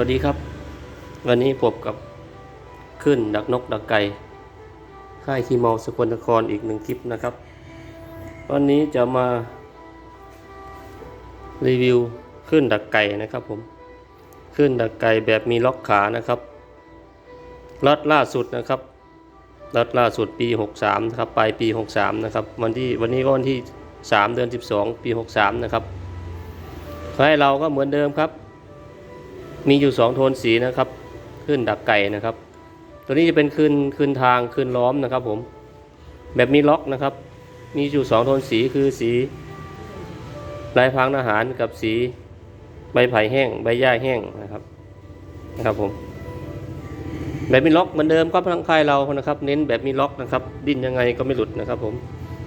วัสดีครับ วันนี้พบกับขึ้นดักนกดักไก่ค่ายคีเมาสกลนครอีกหนึ่งคลิปนะครับ วันนี้จะมารีวิวขึ้นดักไก่นะครับผมขึ้นดักไก่แบบมีล็อกขานะครับล็อตล่าสุดนะครับล็อตล่าสุดปี 63นะครับปลายปี 63นะครับวันที่วันนี้ก็วันที่ 3 เดือน 12 ปี 63นะครับให้เราก็เหมือนเดิมครับ มีอยู่สองโทนสีนะครับขึ้นดักไก่นะครับ ตัวนี้จะเป็นขึ้นขึ้นทางขึ้นล้อมนะครับผม แบบมีล็อกนะครับ มีอยู่สองโทนสีคือสีลายพรางอาหารกับสีใบไผ่แห้ง ใบหญ้าแห้งนะครับนะครับผม แบบมีล็อกเหมือนเดิมครับทางค่ายเรานะครับ เน้นแบบมีล็อกนะครับ ดิ้นยังไงก็ไม่หลุดนะครับผม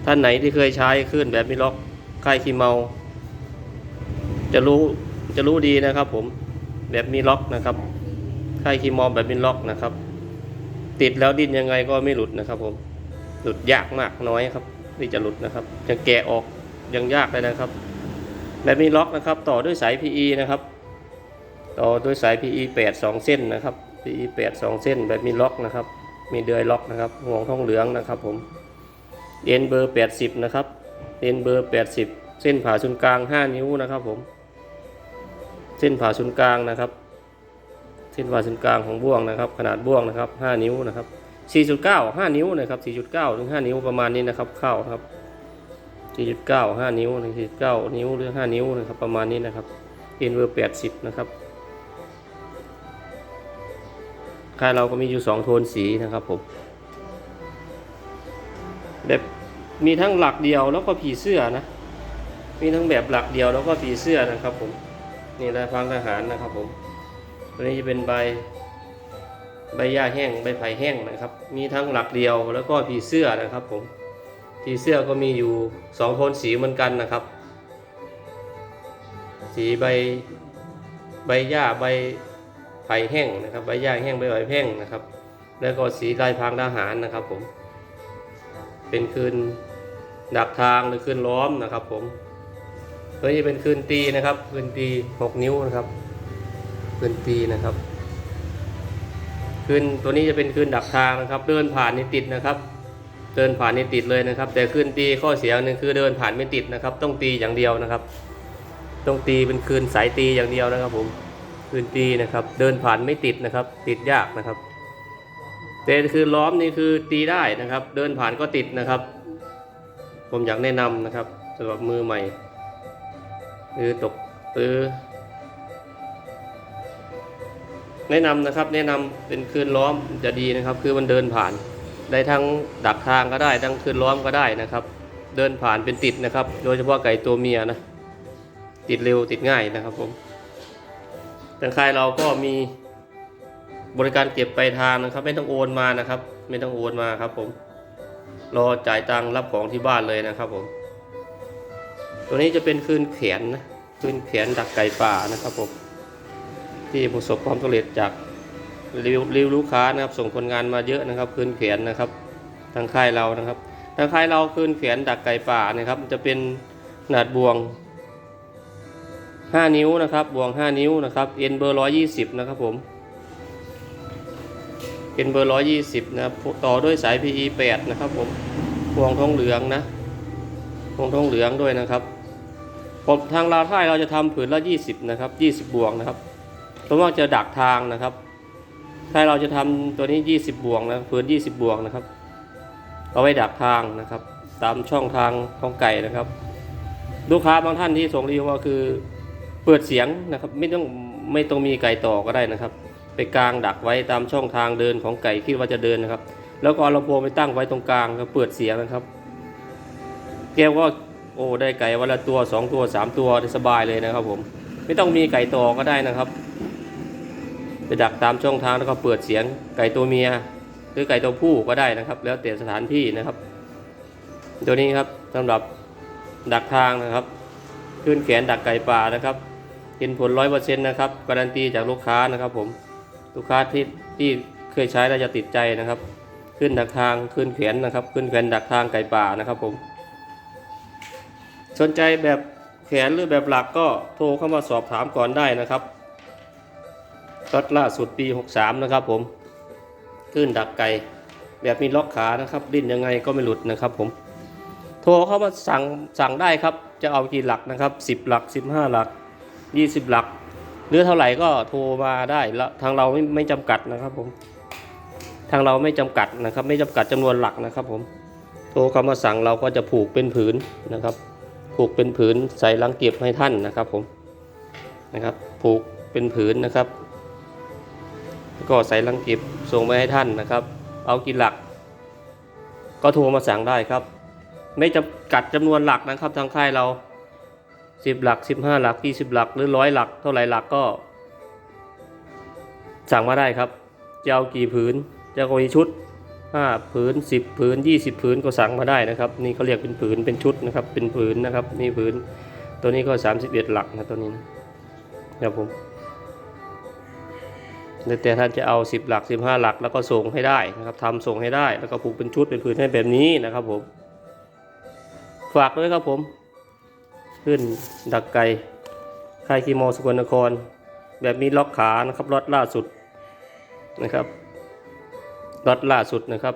ท่านไหนที่เคยใช้ขึ้นแบบมีล็อกค่ายคีเมา จะรู้จะรู้ดีนะครับผม แบบมีล็อกนะครับค่ายคีมอมแบบมีล็อกนะครับ ติดแล้วดิ้นยังไงก็ไม่หลุดนะครับ ผมหลุดยากมากน้อยครับที่จะหลุดนะครับจะแกะออกยังยากเลยนะครับ แบบมีล็อกนะครับ ต่อด้วยสาย PE นะครับ ต่อด้วยสาย PE 8 2 เส้นนะครับ PE 8 2 เส้น แบบมีล็อกนะครับ มีเดือยล็อกนะครับห่วงทองเหลืองนะครับ ผมเอ็นเบอร์ 80 นะครับเอ็นเบอร์ 80 เส้นผ่าศูนย์กลาง 5 นิ้วนะครับผม เส้นผ่าศูนย์กลางนะครับ เส้นผ่าศูนย์กลางของบ่วงนะครับ ขนาดบ่วงนะครับ 5 นิ้วนะครับ 4.9 5 นิ้วนะครับ4.9ถึง5นิ้วประมาณนี้นะครับเข้าครับ4.9 5 นิ้วถึง4.9 นิ้วหรือ 5 นิ้วนะครับประมาณนี้นะครับเอ็นเวอร์80 นะครับค่ายเราก็มีอยู่ 2 โทนสีนะครับผมแบบมีทั้งหลักเดียวแล้วก็ผีเสื้อนะ มีทั้งแบบหลักเดียวแล้วก็ผีเสื้อนะครับผม นี่ลายพรางทหารนะครับผมตัวนี้จะเป็นใบ ใบหญ้าแห้งใบไผ่แห้งนะครับ มีทั้งหลักเดียวแล้วก็ผีเสื้อนะครับผมผีเสื้อก็มีอยู่สองโทนสีเหมือนกันนะครับ สีใบใบหญ้าใบไผ่แห้งนะครับ ใบหญ้าแห้งใบไผ่แห้งนะครับ แล้วก็สีลายพรางทหารนะครับผมเป็นคืนดักทางหรือคืนล้อมนะครับผม ตัวนี้เป็นคืนตีนะครับ คืนตีหกนิ้วนะครับ คืนตีนะครับ คืนตัวนี้จะเป็นคืนดักทางนะครับ เดินผ่านนี่ติดนะครับ เดินผ่านนี่ติดเลยนะครับ แต่คืนตีข้อเสียหนึ่งคือเดินผ่านไม่ติดนะครับ ต้องตีอย่างเดียวนะครับ ต้องตีเป็นคืนสายตีอย่างเดียวนะครับ ผม คืนตีนะครับ เดินผ่านไม่ติดนะครับ ติดยากนะครับ แต่คือล้อมนี่คือตีได้นะครับ เดินผ่านก็ติดนะครับ ผมอยากแนะนำนะครับสำหรับมือใหม่ หรือตกหรือ แนะนำนะครับ แนะนำเป็นคืนล้อมจะดีนะครับ คือมันเดินผ่าน ได้ทั้งดักทางก็ได้ ทั้งคืนล้อมก็ได้นะครับ เดินผ่านเป็นติดนะครับ โดยเฉพาะไก่ตัวเมียนะ ติดเร็วติดง่ายนะครับผมทางค่ายเราก็มีบริการเก็บไปลายทางนะครับ ไม่ต้องโอนมานะครับ ไม่ต้องโอนมาครับผมรอจ่ายตังค์รับของที่บ้านเลยนะครับผม ตัวนี้จะเป็นคืนแขนนะคืนแขนดักไก่ป่านะครับผมที่ประสบความสำเร็จจากรีวิวลูกค้านะครับ ส่งคนงานมาเยอะนะครับ คืนแขนนะครับทางค่ายเรานะครับทางค่ายเราคืนแขนดักไก่ป่านะครับ จะเป็นขนาดบวง 5 นิ้วนะครับบวง 5 นิ้วนะครับเอ็นเบอร์ 120 นะครับผมเอ็นเบอร์ 120 นะครับต่อด้วยสาย PE 8 นะครับผมพวงทองเหลืองนะพวงทองเหลืองด้วยนะครับ ผมทางลาท่ายเราจะทำผืนละ 20 นะครับ 20 บวงนะครับเพราะว่าจะดักทางนะครับ ถ้าเราจะทำตัวนี้ 20 บวงนะผืน 20 บวงนะครับ เอาไว้ดักทางนะครับ ตามช่องทางของไก่นะครับ ลูกค้าบางท่านที่ส่งรีวิวมาคือเปิดเสียงนะครับไม่ต้องไม่ต้องมีไก่ต่อก็ได้นะครับ ไปกลางดักไว้ตามช่องทางเดินของไก่คิดว่าจะเดินนะครับ แล้วก็เอาลำโพงไปตั้งไว้ตรงกลางแล้วเปิดเสียงนะครับแก้วก็ อ้ได้ไก่วันละตัวสองตัวสามตัวสบายเลยนะครับ ผม ไม่ต้องมีไก่ต่อก็ได้นะครับไปดักตามช่องทางแล้วก็เปิดเสียงไก่ตัวเมีย หรือไก่ตัวผู้ก็ได้นะครับ แล้วแต่สถานที่นะครับ ตัวนี้ครับสำหรับดักทางนะครับ ขึ้นแขนดักไก่ป่านะครับเห็นผลร้อยเปอร์เซ็นต์นะครับการันตีจากลูกค้านะครับ ผมลูกค้าที่ที่เคยใช้แล้วจะติดใจนะครับ ขึ้นดักทางขึ้นแขนนะครับ ขึ้นแขนดักทางไก่ป่านะครับผม สนใจแบบแขนหรือแบบหลักก็โทรเข้ามาสอบถามก่อนได้นะครับรถล่าสุดปี 63 นะครับผมขึ้นดักไก่แบบมีล็อกขานะครับดิ้นยังไงก็ไม่หลุดนะครับผมโทรเข้ามาสั่งสั่งได้ครับ จะเอากี่หลักนะครับ 10 หลัก 15 หลัก 20 หลัก หรือเท่าไหร่ก็โทรมาได้แล้วทางเราไม่ไม่จำกัดนะครับผมทางเราไม่จำกัดนะครับ ไม่จำกัดจำนวนหลักนะครับผมโทรเข้ามาสั่งเราก็จะผูกเป็นผืนนะครับ ผูกเป็นผืนใส่ลังเก็บให้ท่านนะครับผมนะครับ ผูกเป็นผืนนะครับ ก็ใส่ลังเก็บส่งไปให้ท่านนะครับ เอากี่หลัก ก็โทรมาสั่งได้ครับ ไม่จำกัดจำนวนหลักนะครับ ทางค่ายเรา 10 หลัก 15 หลัก 20 หลัก หรือร้อยหลัก เท่าไหร่หลักก็ สั่งมาได้ครับจะเอากี่ผืนจะเอากี่ชุด 5ผืน10ผืน20 ผืนก็สั่งมาได้นะครับนี่เขาเรียกเป็นผืนเป็นชุดนะครับเป็นผืนนะครับนี่ผืนตัวนี้ก็ 31 หลักนะตัวนี้นะครับผมแต่ท่านจะเอา 10 หลัก 15 หลักแล้วก็ส่งให้ได้นะครับทำส่งให้ได้แล้วก็ผูกเป็นชุดเป็นผืนให้แบบนี้นะครับผมฝากด้วยครับผม ขึ้นดักไก่ค่ายคีโมสกลนคร แบบมีล็อกขานะครับรถล่าสุดนะครับ รถล่าสุดนะครับ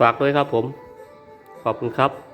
ฝากด้วยครับผม ขอบคุณครับ